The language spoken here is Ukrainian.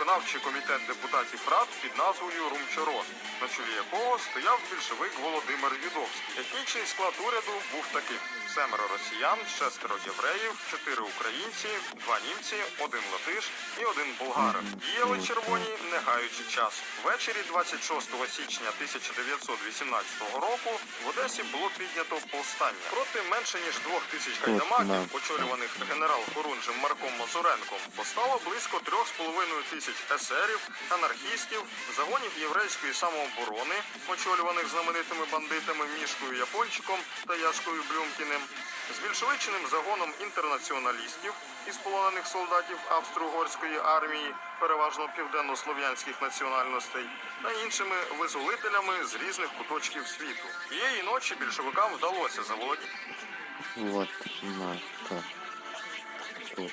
виконавчий комітет депутатів рад під назвою Румчорон, на чолі якого стояв більшовик Володимир Юдовський. Етнічний склад уряду був таким: семеро росіян, шестеро євреїв, чотири українці, два німці, один латиш і один болгарин. Діяли червоні, не гаючи часу. Ввечері 26 січня 1918 року в Одесі було піднято повстання проти менше ніж двох тисяч гайдамаків, очолюваних генерал-хорунжем Марком Мазуренком, постало близько трьох з половиною тисяч есерів, анархістів, загонів єврейської самооборони, очолюваних знаменитими бандитами Мішкою Япончиком та Яшкою Блюмкіним, з більшовичним загоном інтернаціоналістів із полонених солдатів австро-угорської армії, переважно південно-слов'янських національностей, та іншими визволителями з різних куточків світу. Тієї ночі більшовикам вдалося заволодіти Вот, на, так. Тут.